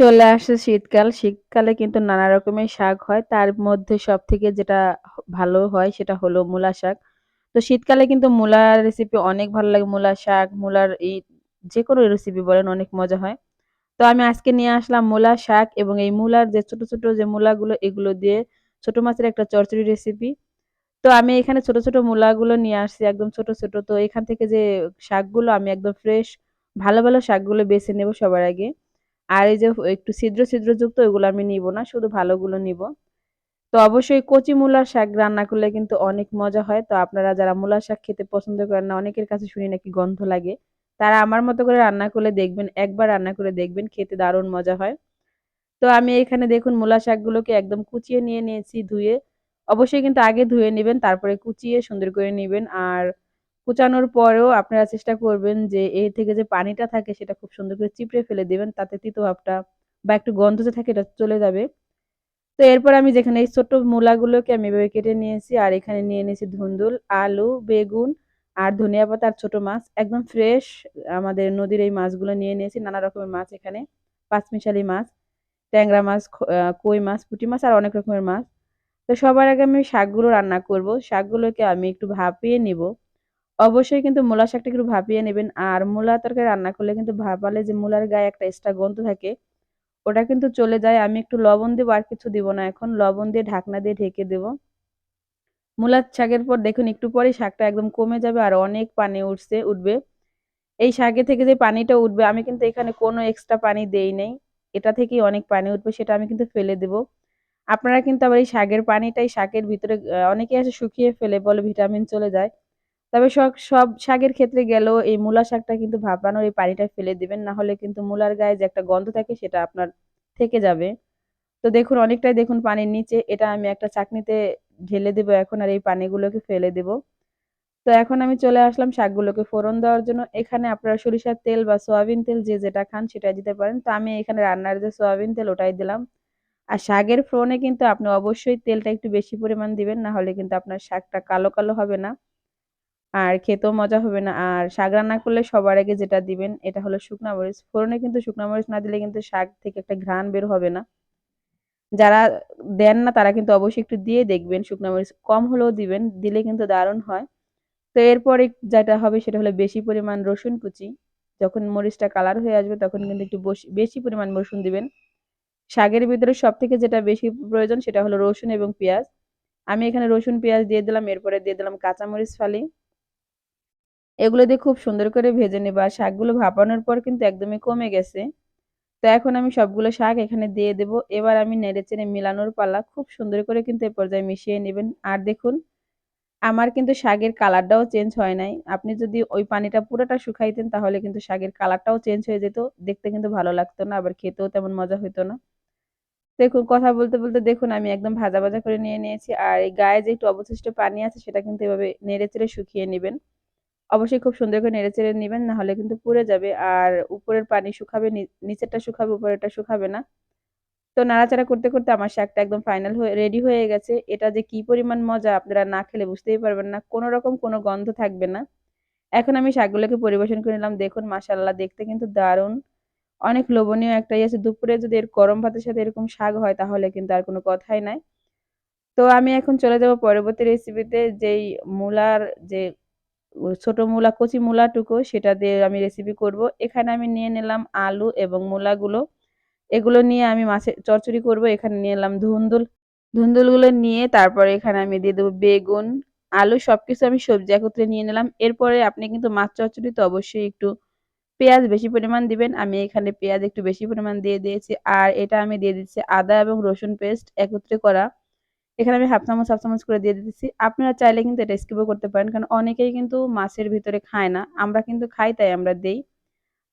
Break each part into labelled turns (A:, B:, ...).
A: চলে আসছে শীতকাল। শীতকালে কিন্তু নানা রকমের শাক হয়। তার মধ্যে সব থেকে যেটা ভালো হয় সেটা হলো মূলা শাক। তো শীতকালে কিন্তু মূলার রেসিপি অনেক ভালো লাগে। মূলা শাক, মূলার এই যে কোনো রেসিপি বলেন অনেক মজা হয়। তো আমি আজকে নিয়ে আসলাম মূলা শাক এবং এই মূলার যে ছোট, ছোট যে মূলাগুলো এগুলো দিয়ে ছোট মাছের একটা চচ্চড়ি রেসিপি। তো আমি এখানে ছোট, ছোট মূলাগুলো নিয়ে আসছি একদম ছোট, ছোট। তো এখান থেকে যে শাকগুলো আমি একদম ফ্রেশ ভালো, ভালো শাকগুলো বেছে নেব সবার আগে। আর এই যে একটু ছিদ্র, ছিদ্রযুক্ত ওইগুলো আমি নিব না। শুধু ভালোগুলো নিব। তো অবশ্যই কচি মূলার শাক রান্না করলে কিন্তু অনেক মজা হয়। তো আপনারা যারা মূলার শাক খেতে পছন্দ করেন না, অনেকের কাছে শুনি নাকি গন্ধ লাগে। তারা আমার মতো করে রান্না করলে দেখবেন, একবার রান্না করে দেখবেন খেতে দারুণ মজা হয়। তো আমি এখানে দেখুন মূলা শাকগুলোকে একদম কুচিয়ে নিয়ে নিয়েছি ধুয়ে। অবশ্যই কিন্তু আগে ধুয়ে নিবেন, তারপরে কুচিয়ে সুন্দর করে নিবেন। আর কুচানোর পরেও আপনারা চেষ্টা করবেন যে এ থেকে যে পানিটা থাকে সেটা খুব সুন্দর করে চিপড়ে ফেলে দেবেন তাতে তিতো ভাবটা বা একটু গন্ধ যে থাকে এটা চলে যাবে। তো এরপর আমি যেখানে এই ছোট্ট মূলাগুলোকে আমি এভাবে কেটে নিয়েছি আর এখানে নিয়ে নিয়েছি ধুন্দুল, আলু, বেগুন আর ধনিয়া পাতা আর ছোট মাছ। একদম ফ্রেশ আমাদের নদীর এই মাছগুলো নিয়ে নিয়েছি। নানা রকমের মাছ এখানে। পাঁচমিশালি মাছ, ট্যাংরা মাছ, কই মাছ, পুঁটি মাছ আর অনেক রকমের মাছ। তো সবার আগে আমি শাকগুলো রান্না করব। শাকগুলোকে আমি একটু ভাপিয়ে নিব। অবশ্যই কিন্তু মূলা শাকটা একটু ভাপিয়ে নেবেন। আর মূলা তরকারি রান্না করলে কিন্তু ভাপালে যে মূলার গায়ে একটা এক্সট্রা গন্ধ থাকে, ওটা কিন্তু চলে যায়। আমি একটু লবণ দেবো আর কিছু দিব না এখন। লবণ দিয়ে ঢাকনা দিয়ে ঢেকে দেব। মূলার শাকের পর দেখুন একটু পরেই শাকটা একদম কমে যাবে আর অনেক পানি উঠছে উঠবে। এই শাকে থেকে যে পানিটা উঠবে আমি কিন্তু এখানে কোনো এক্সট্রা পানি দেই নাই। এটা থেকেই অনেক পানি উঠবে সেটা আমি কিন্তু ফেলে দেব। আপনারা কিন্তু আবার এই শাকের পানিটাই শাকের ভিতরে অনেকেই আছে শুকিয়ে ফেলে বলে ভিটামিন চলে যায়। তবে সব সব শাকের ক্ষেত্রে গেলেও এই মূলা শাকটা কিন্তু ভাপানোর এই পানিটা ফেলে দিবেন। না হলে কিন্তু মূলার গায়ে যে একটা গন্ধ থাকে সেটা আপনার থেকে যাবে। তো দেখুন অনেকটাই দেখুন পানির নিচে। এটা আমি একটা চাকনিতে ঢেলে দেব এখন আর এই পানিগুলোকে ফেলে দেব। তো এখন আমি চলে আসলাম শাকগুলোকে ফোড়ন দেওয়ার জন্য। এখানে আপনারা সরিষার তেল বা সয়াবিন তেল যে যেটা খান সেটাই দিতে পারেন। তো আমি এখানে রান্নার যে সয়াবিন তেল ওটাই দিলাম। আর শাকের ফোড়নে কিন্তু আপনি অবশ্যই তেলটা একটু বেশি পরিমাণ দিবেন। না হলে কিন্তু আপনার শাকটা কালো, কালো হবে না। আর খেতেও মজা হবে না। আর শাক রান্না করলে সবার আগে যেটা দিবেন এটা হলো শুকনা মরিচ। ফোড়নে কিন্তু শুকনা মরিচ না দিলে কিন্তু শাক থেকে একটা ঘ্রাণ বের হবে না। যারা দেন না তারা কিন্তু অবশ্যই একটু দিয়ে দেখবেন শুকনা মরিচ কম হলেও দিবেন। দিলে কিন্তু দারুণ হয়। তো এরপরে যেটা হবে সেটা হলো বেশি পরিমাণ রসুন কুচি। যখন মরিচটা কালার হয়ে আসবে তখন কিন্তু একটু বেশি পরিমাণ রসুন দিবেন। শাকের ভিতরে সব থেকে যেটা বেশি প্রয়োজন সেটা হলো রসুন এবং পেঁয়াজ। আমি এখানে রসুন, পেঁয়াজ দিয়ে দিলাম। এরপরে দিয়ে দিলাম কাঁচামরিচ ফালি। এগুলো দিয়ে খুব সুন্দর করে ভেজে নেব। শাকগুলো ভাপানোর পর কিন্তু একদমই কমে গেছে। তো এখন আমি সবগুলো শাক এখানে দিয়ে দেব। এবার আমি নেড়েচেড়ে মিলানোর পালা। খুব সুন্দর করে কিন্তু এ পর্যায়ে মিশিয়ে নেবেন। আর দেখুন আমার কিন্তু শাকের কালারটাও চেঞ্জ হয় নাই। আপনি যদি ওই পানিটা পুরোটা শুকাইতেন তাহলে কিন্তু শাকের কালারটাও চেঞ্জ হয়ে যেত। দেখতে কিন্তু ভালো লাগতো না। আবার খেতেও তেমন মজা হইতো না। দেখুন কথা বলতে, বলতে দেখুন আমি একদম ভাজা, ভাজা করে নিয়ে নিয়েছি। আর এই গায়ে যে একটু অবশিষ্ট পানি আছে সেটা কিন্তু এভাবে নেড়ে চেড়ে শুকিয়ে নিবেন। অবশ্যই খুব সুন্দর করে নেড়েচেড়ে নিবেন না হলে কিন্তু পুড়ে যাবে। আর উপরের পানি শুকাবে, নিচেরটা শুকাবে, উপরেরটা শুকাবে না। তো নাড়াচাড়া করতে, করতে আমার শাকটা একদম ফাইনাল হয়ে রেডি হয়ে গেছে। এটা যে কি পরিমাণ মজা আপনারা না খেলে বুঝতেই পারবেন না। কোন রকম কোন গন্ধ থাকবে না। এখন আমি শাকগুলোকে পরিবেশন করে নিলাম। দেখুন মাশাআল্লাহ দেখতে কিন্তু দারুণ। অনেক লোভনীয় একটা ইয়ে আছে। দুপুরে যদি এর গরম ভাতের সাথে এরকম শাক হয় তাহলে কিন্তু আর কোনো কথাই নাই। তো আমি এখন চলে যাব পরবর্তী রেসিপিতে যেই মূলার যে ছোট মূলা, কচি মূলাটুকু সেটা দিয়ে আমি রেসিপি করব। এখানে আমি নিয়ে নিলাম আলু এবং মূলাগুলো। এগুলো নিয়ে আমি মাছের চচ্চড়ি করব। এখানে নিয়ে নিলাম ধুন্দুল। ধুন্দুলগুলো নিয়ে তারপরে এখানে আমি দিয়ে দেবো বেগুন, আলু সবকিছু আমি সবজি একত্রে নিয়ে নিলাম। এরপরে আপনি কিন্তু মাছ চচ্চড়িতে অবশ্যই একটু পেঁয়াজ বেশি পরিমাণ দিবেন। আমি এখানে পেঁয়াজ একটু বেশি পরিমাণ দিয়ে দিয়েছি। আর এটা আমি দিয়ে দিচ্ছি আদা এবং রসুন পেস্ট একত্রে করা। এখানে আমি হাফ চামচ, হাফ চামচ করে দিয়ে দিতেছি। আপনারা চাইলে কিন্তু এটা স্কিপও করতে পারেন। কারণ অনেকেই কিন্তু মাছের ভিতরে খায় না। আমরা কিন্তু খাই তাই আমরা দেই।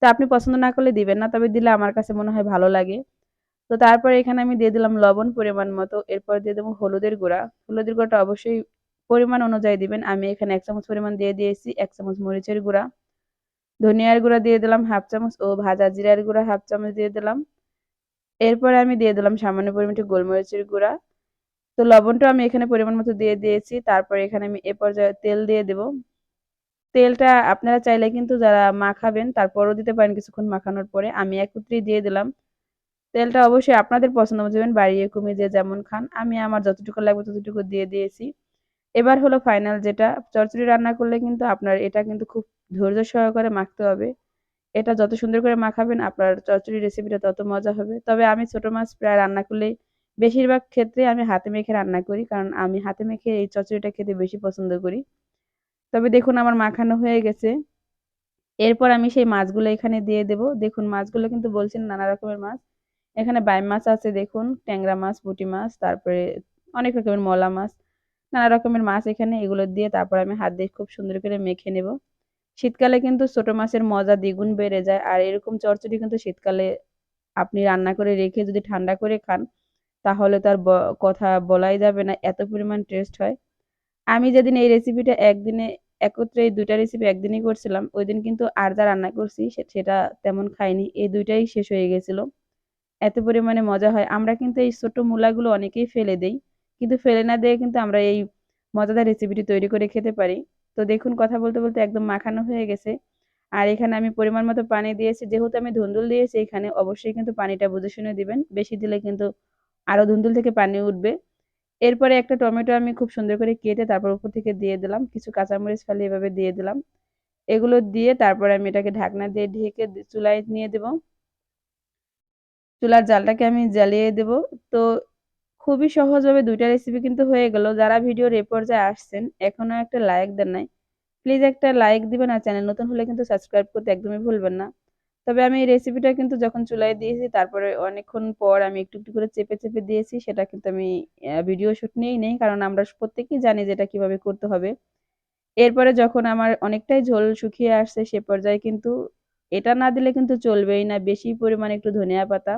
A: তো আপনি পছন্দ না করলে দিবেন না। তবে দিলে আমার কাছে মনে হয় ভালো লাগে। তো তারপরে এখানে আমি দিয়ে দিলাম লবণ পরিমাণ মতো। এরপর দিয়ে দেব হলুদের গুঁড়া। হলুদের গুঁড়াটা অবশ্যই পরিমাণ অনুযায়ী দিবেন। আমি এখানে এক চামচ পরিমাণ দিয়ে দিয়েছি। এক চামচ মরিচের গুঁড়া। ধনিয়ার গুঁড়া দিয়ে দিলাম হাফ চামচ ও ভাজা জিরার গুঁড়া হাফ চামচ দিয়ে দিলাম। এরপরে আমি দিয়ে দিলাম সামান্য পরিমাণ গোলমরিচের গুঁড়া। তো লবণটা আমি এখানে পরিমাণ মতো দিয়ে দিয়েছি। তারপরে এখানে আমি এ পর্যায়ে তেল দিয়ে দেব। তেলটা আপনারা চাইলে কিন্তু যারা মাখাবেন, তারপরও দিতে পারেন কিছুক্ষণ মাখানোর পরে। আমি একত্রেই দিয়ে দিলাম। তেলটা অবশ্যই আপনাদের পছন্দ দেবেন, বাড়িয়ে কমিয়ে যে যেমন খান আমি আমার যতটুকু লাগবে ততটুকু দিয়ে দিয়েছি এবার হলো ফাইনাল যেটা, চচ্চড়ি রান্না করলে কিন্তু আপনার এটা কিন্তু খুব ধৈর্য সহকারে মাখতে হবে এটা যত সুন্দর করে মাখাবেন, আপনার চচ্চড়ি রেসিপিটা তত মজা হবে তবে আমি ছোট মাছ প্রায় রান্না করলে বেশিরভাগ ক্ষেত্রে আমি হাতে মেখে রান্না করি, কারণ আমি হাতে মেখে এই চচ্চড়িটা খেতে বেশি পছন্দ করি। তবে দেখুন আমার মাখানো হয়ে গেছে। এরপর আমি সেই মাছগুলো এখানে দিয়ে দেব। দেখুন মাছগুলো কিন্তু বলছেন নানা রকমের মাছ। এখানে বাইম মাছ আছে, দেখুন, ট্যাংরা মাছ, পুঁটি মাছ, তারপরে অনেক রকমের মলা মাছ, নানা রকমের মাছ এখানে। এগুলো দিয়ে তারপর আমি হাত দিয়ে খুব সুন্দর করে মেখে নেব। শীতকালে কিন্তু ছোট মাছের মজা দ্বিগুণ বেড়ে যায়, আর এরকম চচ্চড়ি কিন্তু শীতকালে আপনি রান্না করে রেখে যদি ঠান্ডা করে খান তাহলে তার কথা বলাই যাবে না, এত পরিমাণ টেস্ট হয়। আমি যেদিন এই রেসিপিটা একদিনে, একত্রে এই দুইটা রেসিপি একদিনই করছিলাম ওই দিন কিন্তু আর যা রান্না করছি সেটা তেমন খাইনি, এই দুইটাই শেষ হয়ে গেছিল। এত পরিমাণে মজা হয়। আমরা কিন্তু এই ছোট মূলাগুলো অনেকেই ফেলে দেই, কিন্তু ফেলে না দিয়ে কিন্তু আমরা এই মজাদার রেসিপিটি তৈরি করে খেতে পারি। তো দেখুন, কথা বলতে বলতে একদম মাখানো হয়ে গেছে। আর এখানে আমি পরিমাণ মতো পানি দিয়েছি, যেহেতু আমি ধুন্দুল দিয়েছি এখানে অবশ্যই কিন্তু পানিটা বুঝে শুনে দিবেন, বেশি দিলে কিন্তু আরও ধুন্দুল থেকে পানি উঠবে। এরপরে একটা টমেটো আমি খুব সুন্দর করে কেটে তারপর উপর থেকে দিয়ে দিলাম। কিছু কাঁচামরিচ ফালি এভাবে দিয়ে দিলাম। এগুলো দিয়ে তারপরে আমি এটাকে ঢাকনা দিয়ে ঢেকে চুলায় নিয়ে দেব। চুলার জালটাকে আমি জ্বালিয়ে দেব। তো খুবই সহজভাবে দুইটা রেসিপি কিন্তু হয়ে গেল। যারা ভিডিওর এ পর্যায়ে আসছেন এখনও একটা লাইক দেন নাই প্লিজ একটা লাইক দিবেন আর চ্যানেল নতুন হলে কিন্তু সাবস্ক্রাইব করতে একদমই ভুলবেন না। তবে আমি এই রেসিপিটা কিন্তু যখন চুলায় দিয়েছি, তারপরে অনেকক্ষণ পর আমি একটু একটু করে চেপে চেপে দিয়েছি, সেটা কিন্তু আমি ভিডিও শ্যুট নিয়েই নেই, কারণ আমরা প্রত্যেকেই জানি যে এটা কীভাবে করতে হবে। এরপরে যখন আমার অনেকটাই ঝোল শুকিয়ে আসছে, সে পর্যায়ে কিন্তু এটা না দিলে কিন্তু চলবেই না, বেশি পরিমাণে একটু ধনিয়া পাতা।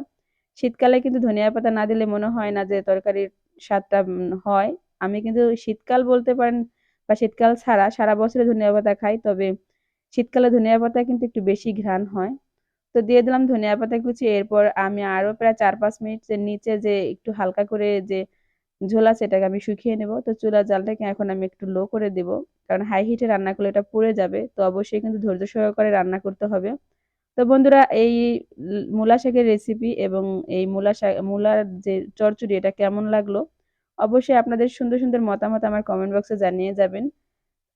A: শীতকালে কিন্তু ধনিয়া পাতা না দিলে মনে হয় না যে তরকারির স্বাদটা হয়। আমি কিন্তু শীতকাল বলতে পারেন বা শীতকাল ছাড়া, সারা বছরে ধনিয়া পাতা খাই, তবে শীতকালে ধনিয়া পাতা কিন্তু একটু বেশি ঘ্রাণ হয়। তো দিয়ে দিলাম ধনিয়া পাতা কুচি। এরপর আমি আরও প্রায় চার পাঁচ মিনিটের নিচে যে একটু হালকা করে যে ঝোলা সেটাকে আমি শুকিয়ে নেব। তো চুলার জালটাকে এখন আমি একটু লো করে দেব, কারণ হাই হিটে রান্না করলে এটা পুড়ে যাবে। তো অবশ্যই কিন্তু ধৈর্য সহকারে রান্না করতে হবে। তো বন্ধুরা, এই মূলা শাকের রেসিপি এবং এই মূলা শাক, মূলার যে চরচুরি, এটা কেমন লাগল? অবশ্যই আপনাদের সুন্দর সুন্দর মতামত আমার কমেন্ট বক্সে জানিয়ে যাবেন।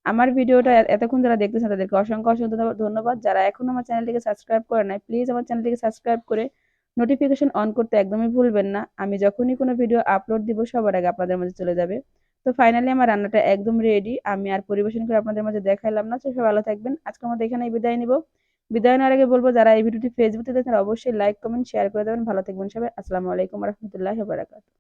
A: আমার ভিডিওটা এতক্ষণ যারা দেখতেছেন তাদেরকে অসংখ্য অসংখ্য ধন্যবাদ। যারা এখন আমার চ্যানেলটিকে সাবস্ক্রাইব করে নাই প্লিজ আমার চ্যানেলটিকে সাবস্ক্রাইব করে নোটিফিকেশন অন করতে একদমই ভুলবেন না। আমি যখনই কোনো ভিডিও আপলোড দিব, সবার আগে আপনাদের মাঝে চলে যাবে। তো ফাইনালি আমার রান্নাটা একদম রেডি আমি আর পরিবেশন করে আপনাদের মাঝে দেখাইলাম না, তো সব ভালো থাকবেন। আজকের মধ্যে এখানেই বিদায় নিব। বিদায় নেওয়ার আগে বলব, যারা এই ভিডিওটি ফেসবুকে দেখেন, অবশ্যই লাইক কমেন্ট শেয়ার করে দেবেন। ভালো থাকবেন সবাই। আসসালামু আলাইকুম রহমতুল্লাহ বারাকাতু